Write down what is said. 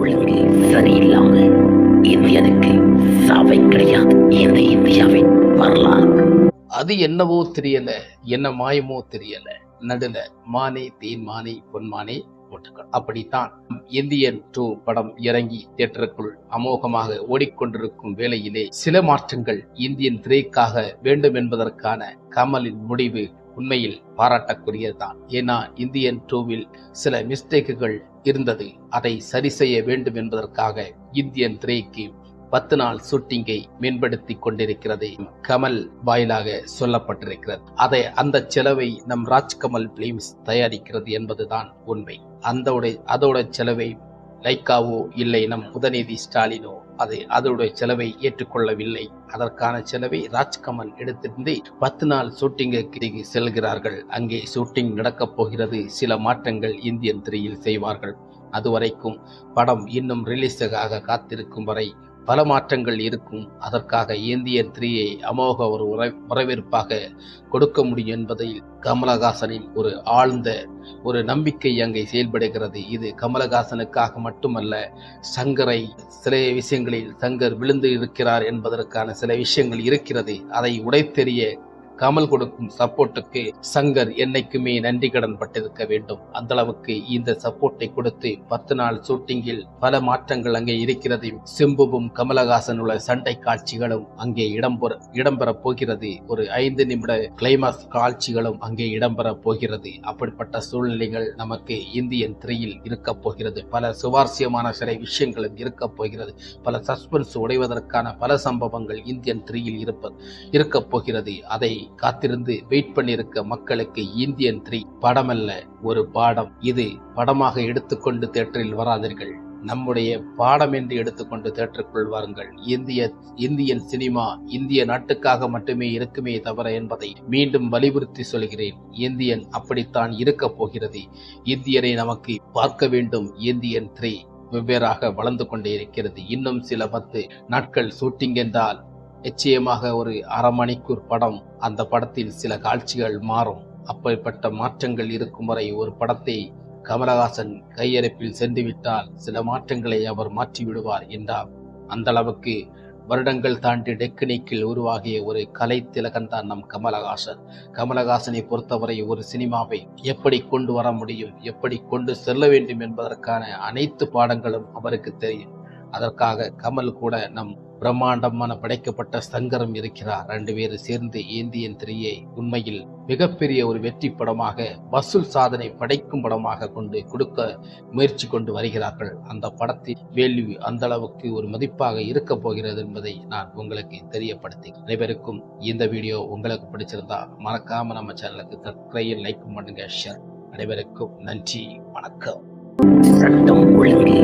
உலகில் சரியில்லாம இந்தியனுக்கு சாவை கிடையாது. இந்த இந்தியாவின் வரலாறு. அது என்னவோ தெரியல என்ன மாயமோ தெரியல. நடுல மானே தேன் மானே பொன்மானே போட்டுக்கள் அப்படித்தான் இந்தியன் டூ படம் இறங்கி தியேட்டருக்குள் அமோகமாக ஓடிக்கொண்டிருக்கும் வேளையிலே சில மாற்றங்கள் இந்தியன் திரைக்காக வேண்டும் என்பதற்கான கமலின் முடிவு உண்மையில் பாராட்டக்குரியதுதான் ஏன்னா இந்தியன் டூவில் சில மிஸ்டேக்குகள் இருந்தது. அதை சரி செய்ய வேண்டும் என்பதற்காக இந்தியன் திரைக்கு பத்து நாள் ஷூட்டிங்கை மேம்படுத்தி கொண்டிருக்கிறது. கமல் வாயிலாக சொல்லப்பட்டிருக்கிறது. அதை அந்த செலவை நம் ராஜ்கமல் பிலிம்ஸ் தயாரிக்கிறது என்பதுதான் உண்மை. அந்த அதோட செலவை லைக்காவோ இல்லை நம் உதயநிதி ஸ்டாலினோ அதை அதோட செலவை ஏற்றுக்கொள்ளவில்லை. அதற்கான செலவை ராஜ்கமல் எடுத்திருந்து பத்து நாள் ஷூட்டிங்குக்கு செல்கிறார்கள். அங்கே ஷூட்டிங் நடக்கப் போகிறது. சில மாற்றங்கள் இந்தியன் திரையில் செய்வார்கள். அதுவரைக்கும் படம் இன்னும் ரிலீஸாக காத்திருக்கும் வரை பல மாற்றங்கள் இருக்கும். அதற்காக இந்தியன் த்ரீயை அமோக ஒரு உற வரவேற்பாக கொடுக்க முடியும் என்பதில் கமலஹாசனின் ஒரு ஆழ்ந்த ஒரு நம்பிக்கை அங்கே செயல்படுகிறது. இது கமலஹாசனுக்காக மட்டுமல்ல சங்கரை சில விஷயங்களில் சங்கர் விழுந்து இருக்கிறார் என்பதற்கான சில விஷயங்கள் இருக்கிறது. அதை உடைத்தெறிய கமல் கொடுக்கும் சப்போர்ட்டுக்கு சங்கர் என்னைக்குமே நன்றி கடன் பட்டிருக்க வேண்டும். அந்த அளவுக்கு இந்த சப்போர்ட்டை கொடுத்து பத்து நாள் ஷூட்டிங்கில் பல மாற்றங்கள் அங்கே இருக்கிறது சிம்புவும் கமலஹாசன் உள்ள சண்டை காட்சிகளும் அங்கே இடம்பெற இடம்பெற போகிறது. ஒரு ஐந்து நிமிட கிளைமாக்ஸ் காட்சிகளும் அங்கே இடம்பெற போகிறது. அப்படிப்பட்ட சூழ்நிலைகள் நமக்கு இந்தியன் திரையில் இருக்க போகிறது. பல சுவாரஸ்யமான சில விஷயங்களும் இருக்க போகிறது. பல சஸ்பென்ஸ் உடைவதற்கான பல சம்பவங்கள் இந்தியன் திரையில் இருப்ப இருக்க போகிறது. அதை காத்திருந்து வெயிட் பண்ணியிருக்க மக்களுக்கு இந்தியன் த்ரீ படமல்ல ஒரு பாடம். இது படமாக எடுத்துக்கொண்டு தேட்டரில் வராதீர்கள். நம்முடைய பாடம் என்று எடுத்துக்கொண்டு தேட்டருக்குள் வாருங்கள். இந்திய இந்தியன் சினிமா இந்திய நாட்டுக்காக மட்டுமே இருக்குமே தவிர என்பதை மீண்டும் வலியுறுத்தி சொல்கிறேன். இந்தியன் அப்படித்தான் இருக்க போகிறது. இந்தியரை நமக்கு பார்க்க வேண்டும். இந்தியன் த்ரீ வெவ்வேறாக வளர்ந்து கொண்டே இருக்கிறது. இன்னும் சில பத்து நாட்கள் ஷூட்டிங் என்றால் நிச்சயமாக ஒரு அரை மணிக்கூர் படம். அந்த படத்தில் சில காட்சிகள் மாறும். அப்படிப்பட்ட மாற்றங்கள் இருக்கும் வரை ஒரு படத்தை கமலஹாசன் கையெழுப்பில் சென்றுவிட்டால் சில மாற்றங்களை அவர் மாற்றிவிடுவார் என்றார். அந்த அளவுக்கு வருடங்கள் தாண்டி டெக்னிக்கில் உருவாகிய ஒரு கலை திலகன்தான் நம் கமலஹாசன். கமலஹாசனை பொறுத்தவரை ஒரு சினிமாவை எப்படி கொண்டு வர முடியும் எப்படி கொண்டு செல்ல வேண்டும் என்பதற்கான அனைத்து பாடங்களும் அவருக்கு தெரியும். அதற்காக கமல் கூட நம் பிரம்மாண்டமான படைக்கப்பட்ட சங்கரம் இருக்கிறார். ரெண்டு பேரும் சேர்ந்து ஏந்தியன் திரையை உண்மையில் மிகப்பெரிய ஒரு வெற்றி படமாக வசூல் சாதனை படைக்கும் படமாக கொண்டு கொடுக்க முயற்சி கொண்டு வருகிறார்கள். அந்த படத்தின் வேல்யூ அந்த அளவுக்கு ஒரு மதிப்பாக இருக்க போகிறது என்பதை நான் உங்களுக்கு தெரியப்படுத்தி அனைவருக்கும் இந்த வீடியோ உங்களுக்கு பிடிச்சிருந்தா மறக்காம நம்ம சேனலுக்கு சப்ஸ்கிரைப் லைக் பண்ணுங்க ஷேர் அனைவருக்கும் நன்றி வணக்கம். சட்டம் ஒழுங்கு